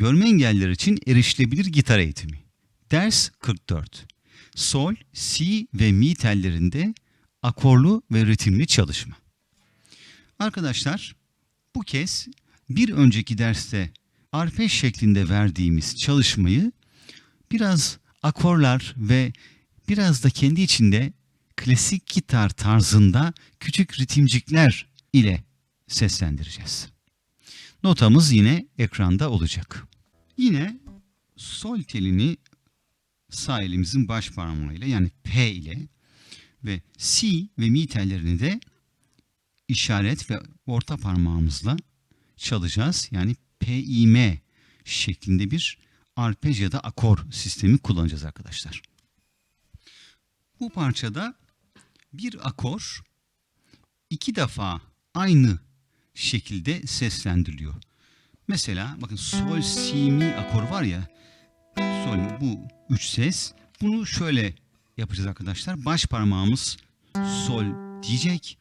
Görme engelliler için erişilebilir gitar eğitimi. Ders 44. Sol, si ve mi tellerinde akorlu ve ritimli çalışma. Arkadaşlar, bu kez bir önceki derste arpej şeklinde verdiğimiz çalışmayı biraz akorlar ve biraz da kendi içinde klasik gitar tarzında küçük ritimcikler ile seslendireceğiz. Notamız yine ekranda olacak. Yine sol telini sağ elimizin baş parmağıyla yani P ile ve Si ve Mi tellerini de işaret ve orta parmağımızla çalacağız. Yani P, I, M şeklinde bir arpej ya da akor sistemi kullanacağız arkadaşlar. Bu parçada bir akor iki defa aynı şekilde seslendiriliyor. Mesela bakın sol, si, mi akor var ya sol bu üç ses. Bunu şöyle yapacağız arkadaşlar. Baş parmağımız sol diyecek.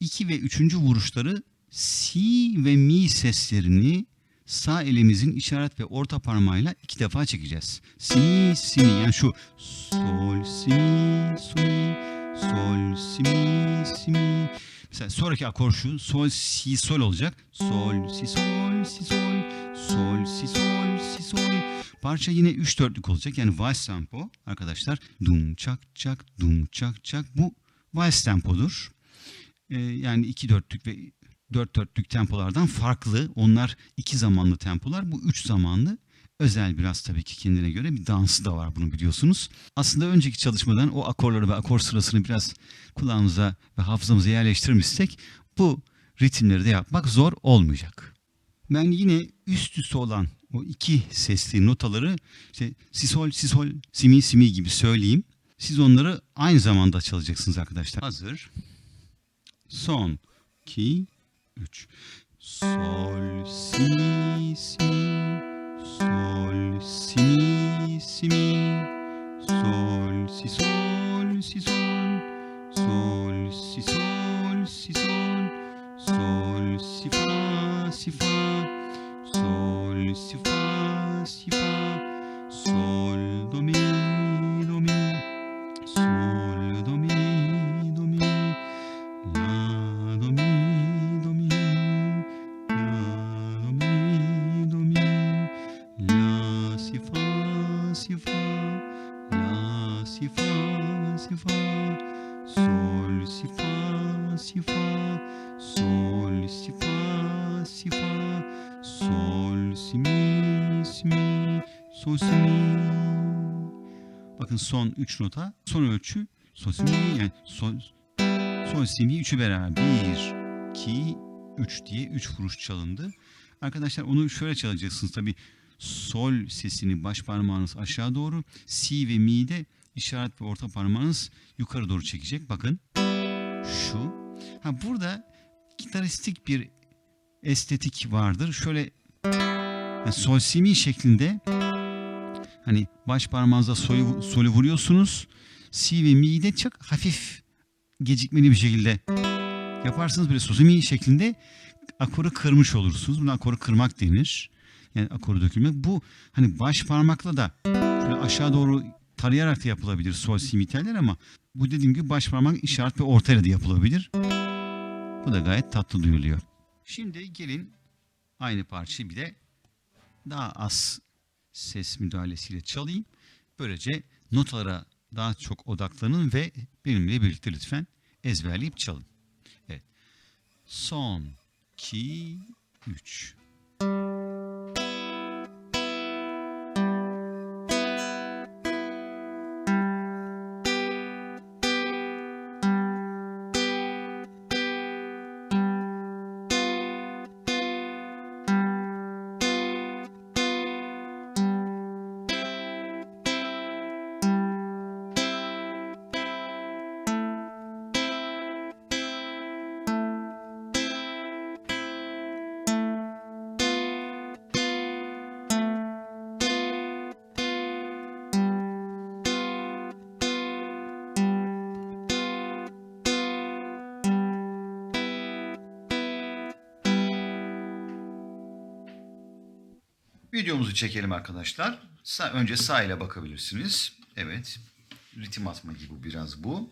İki ve üçüncü vuruşları si ve mi seslerini sağ elimizin işaret ve orta parmağıyla iki defa çekeceğiz. Si si mi yani şu sol, si mi, mi, sol, si mi, si mi. Mesela sonraki akor şu sol, si, sol olacak. Sol, si, sol, si, sol, sol, si, sol, si, sol. Parça yine 3 dörtlük olacak. Yani vals tempo arkadaşlar. Dum çak çak, dum çak çak. Bu vals tempodur. Ee, yani 2 dörtlük ve 4 dörtlük tempolardan farklı. Onlar iki zamanlı tempolar. Bu üç zamanlı. Özel biraz tabii ki kendine göre bir dansı da var bunu biliyorsunuz. Aslında önceki çalışmadan o akorları ve akor sırasını biraz kulağımıza ve hafızamıza yerleştirmişsek bu ritimleri de yapmak zor olmayacak. Ben yine üst üste olan o iki sesli notaları işte si sol si sol si mi si mi gibi söyleyeyim. Siz onları aynı zamanda çalacaksınız arkadaşlar. Hazır. Son 2 3 Sol si si sol si mi si mi sol si sol si sol sol si sol si sol sol si fa si fa si fa si fa sol do mi do mi sol do mi do mi la do mi do mi la do mi do mi la si fa si fa la si fa si fa sol si fa si fa sol si fa sol si mi Bakın son 3 nota son ölçü sol si mi yani sol Sol si mi üçü beraber. 1, 2, 3 diye 3 vuruş çalındı. Arkadaşlar onu şöyle çalacaksınız tabi. Sol sesini baş parmağınız aşağı doğru. Si ve mi de işaret ve orta parmağınız yukarı doğru çekecek. Bakın şu. Ha burada gitaristik bir estetik vardır. Şöyle yani sol si mi şeklinde hani baş parmağınızla solü, solü vuruyorsunuz. Si ve mi'yi de çok hafif gecikmeli bir şekilde yaparsınız böyle susumi şeklinde akoru kırmış olursunuz. Buna akoru kırmak denir. Yani akoru dökülmek. Bu hani baş parmakla da şöyle aşağı doğru tarayarak da yapılabilir sol si mi teller ama bu dediğim gibi baş parmak işaret ve ortayla da yapılabilir. Bu da gayet tatlı duyuluyor. Şimdi gelin aynı parçayı bir de daha az ses müdahalesiyle çalayım. Böylece notalara daha çok odaklanın ve benimle birlikte lütfen ezberleyip çalın. Evet. Son, iki, üç. Videomuzu çekelim arkadaşlar. Sa- önce sağ bakabilirsiniz. Evet. Ritim atma gibi biraz bu.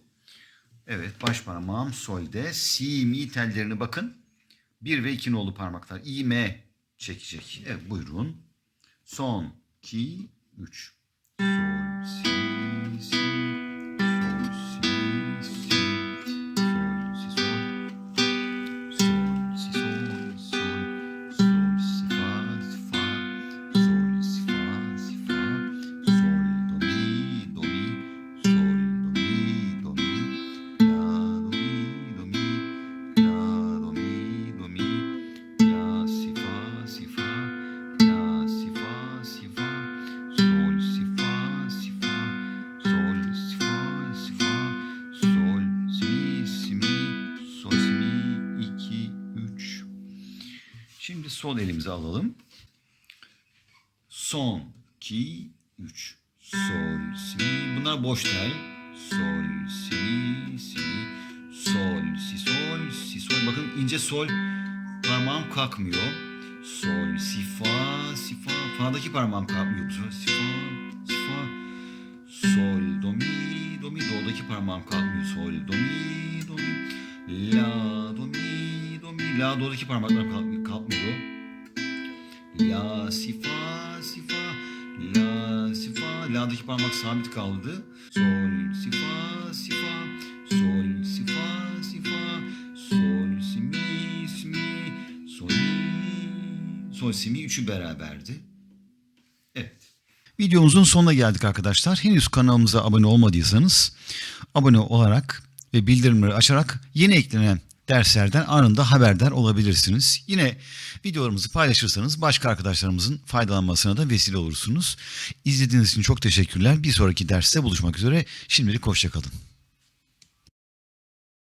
Evet baş parmağım solde. Si, mi tellerine bakın. 1 ve 2 nolu parmaklar. İ, M çekecek. Evet buyurun. Son, 2, 3. sol elimizi alalım. Son, 2, 3. Sol, si. Bunlar boş tel. Sol, si, si. Sol, si, sol, si, sol. Bakın ince sol parmağım kalkmıyor. Sol, si, fa, si, fa. Fa'daki parmağım kalkmıyor. Si, fa, si, fa. Sol, do, mi, do, mi. Do'daki parmağım kalkmıyor. Sol, do, mi, do, mi. La, do, mi, do, mi. La, do'daki parmaklarım kalk- kalkmıyor. La, si, fa, si, fa. La, si, fa. La'daki parmak sabit kaldı. Sol, si, fa, si, fa. Sol, si, fa, si, fa. Sol, si, mi, si, mi. Sol, mi. Sol, si, mi. Üçü beraberdi. Videomuzun sonuna geldik arkadaşlar. Henüz kanalımıza abone olmadıysanız abone olarak ve bildirimleri açarak yeni eklenen derslerden anında haberdar olabilirsiniz. Yine videolarımızı paylaşırsanız başka arkadaşlarımızın faydalanmasına da vesile olursunuz. İzlediğiniz için çok teşekkürler. Bir sonraki derste buluşmak üzere. Şimdilik hoşçakalın.